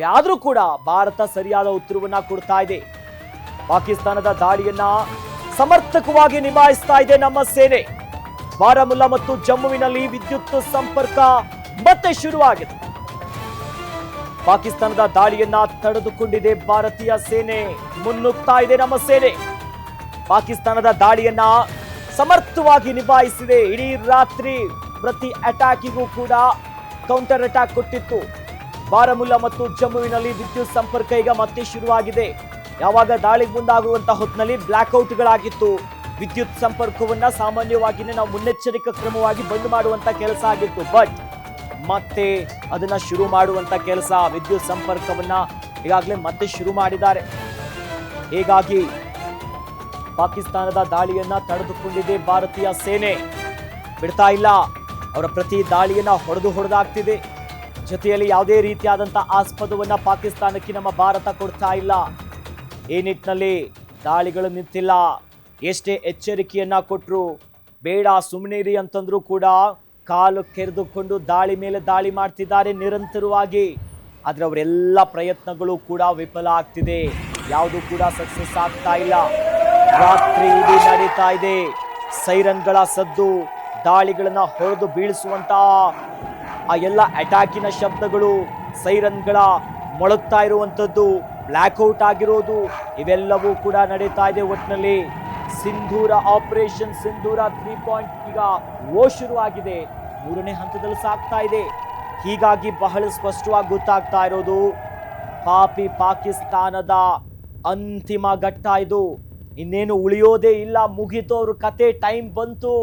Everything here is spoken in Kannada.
ಆದ್ರೂ ಕೂಡ ಭಾರತ ಸರಿಯಾದ ಉತ್ತರವನ್ನ ಕೊಡ್ತಾ ಇದೆ. ಪಾಕಿಸ್ತಾನದ ದಾಳಿಯನ್ನ ಸಮರ್ಥಕವಾಗಿ ನಿಭಾಯಿಸ್ತಾ ಇದೆ ನಮ್ಮ ಸೇನೆ. ಬಾರಾಮುಲ್ಲಾ ಮತ್ತು ಜಮ್ಮುವಿನಲ್ಲಿ ವಿದ್ಯುತ್ ಸಂಪರ್ಕ ಮತ್ತೆ ಶುರುವಾಗಿದೆ. ಪಾಕಿಸ್ತಾನದ ದಾಳಿಯನ್ನ ತಡೆದುಕೊಂಡಿದೆ ಭಾರತೀಯ ಸೇನೆ. ಮುನ್ನುಗ್ತಾ ಇದೆ ನಮ್ಮ ಸೇನೆ. ಪಾಕಿಸ್ತಾನದ ದಾಳಿಯನ್ನ ಸಮರ್ಥವಾಗಿ ನಿಭಾಯಿಸಿದೆ. ಇಡೀ ರಾತ್ರಿ ಪ್ರತಿ ಅಟ್ಯಾಕಿಗೂ ಕೂಡ ಕೌಂಟರ್ ಅಟ್ಯಾಕ್ ಕೊಟ್ಟಿತ್ತು. ಬಾರಾಮುಲ್ಲಾ ಮತ್ತು ಜಮ್ಮುವಿನಲ್ಲಿ ವಿದ್ಯುತ್ ಸಂಪರ್ಕ ಈಗ ಮತ್ತೆ ಶುರುವಾಗಿದೆ. ಯಾವಾಗ ದಾಳಿಗೆ ಮುಂದಾಗುವಂತ ಹೊತ್ತಿನಲ್ಲಿ ಬ್ಲಾಕ್ಔಟ್ಗಳಾಗಿತ್ತು. ವಿದ್ಯುತ್ ಸಂಪರ್ಕವನ್ನ ಸಾಮಾನ್ಯವಾಗಿನೇ ನಾವು ಮುನ್ನೆಚ್ಚರಿಕಾ ಕ್ರಮವಾಗಿ ಬಂದ್ ಮಾಡುವಂತ ಕೆಲಸ ಆಗಿತ್ತು. ಬಟ್ ಮತ್ತೆ ಅದನ್ನ ಶುರು ಮಾಡುವಂತ ಕೆಲಸ ವಿದ್ಯುತ್ ಸಂಪರ್ಕವನ್ನ ಈಗಾಗಲೇ ಮತ್ತೆ ಶುರು ಮಾಡಿದ್ದಾರೆ. ಹೀಗಾಗಿ ಪಾಕಿಸ್ತಾನದ ದಾಳಿಯನ್ನ ತಡೆದುಕೊಂಡಿದೆ ಭಾರತೀಯ ಸೇನೆ. ಬಿಡ್ತಾ ಇಲ್ಲ. ಅವರ ಪ್ರತಿ ದಾಳಿಯನ್ನ ಹೊಡೆದು ಹೊಡೆದಾಗ್ತಿದೆ. ಜೊತೆಯಲ್ಲಿ ಯಾವುದೇ ರೀತಿಯಾದಂಥ ಆಸ್ಪದವನ್ನ ಪಾಕಿಸ್ತಾನಕ್ಕೆ ನಮ್ಮ ಭಾರತ ಕೊಡ್ತಾ ಇಲ್ಲ. ಈ ನಿಟ್ಟಿನಲ್ಲಿ ದಾಳಿಗಳು ನಿಂತಿಲ್ಲ. ಎಷ್ಟೇ ಎಚ್ಚರಿಕೆಯನ್ನು ಕೊಟ್ಟರು ಬೇಡ ಸುಮ್ಮನಿರಿ ಅಂತಂದ್ರೂ ಕೂಡ ಕಾಲು ಕೆರೆದುಕೊಂಡು ದಾಳಿ ಮೇಲೆ ದಾಳಿ ಮಾಡ್ತಿದ್ದಾರೆ ನಿರಂತರವಾಗಿ. ಆದ್ರೆ ಅವರೆಲ್ಲ ಪ್ರಯತ್ನಗಳು ಕೂಡ ವಿಫಲ ಆಗ್ತಿದೆ. ಯಾವುದು ಕೂಡ ಸಕ್ಸಸ್ ಆಗ್ತಾ ಇಲ್ಲ. ರಾತ್ರಿ ಇಡೀ ನಡೀತಾ ಇದೆ. ಸೈರನ್ಗಳ ಸದ್ದು, ದಾಳಿಗಳನ್ನ ಹೊಡೆದು ಬೀಳಿಸುವಂತ ಆ ಎಲ್ಲ ಅಟ್ಯಾಕಿನ ಶಬ್ದಗಳು, ಸೈರನ್ಗಳ ಮೊಳಗ್ತಾ ಇರುವಂಥದ್ದು ಬ್ಲ್ಯಾಕ್ಔಟ್ ಆಗಿರೋದು, ಇವೆಲ್ಲವೂ ಕೂಡ ನಡೀತಾ ಇದೆ ಒಟ್ಟಿನಲ್ಲಿ Sindoor operation Sindoor three point ಈಗ ಓ ಶುರುವಾಗಿದೆ. ಮೂರನೇ ಹಂತದಲ್ಲಿ ಸಾಗ್ತಾ ಇದೆ. ಹೀಗಾಗಿ ಬಹಳ ಸ್ಪಷ್ಟವಾಗಿ ಗೊತ್ತಾಗ್ತಾ ಇರೋದು, ಪಾಪಿ ಪಾಕಿಸ್ತಾನದ ಅಂತಿಮ ಘಟ್ಟ ಇದು. ಇನ್ನೇನು ಉಳಿಯೋದೇ ಇಲ್ಲ, ಮುಗಿತೋರು ಕತೆ ಟೈಮ್ ಬಂತು.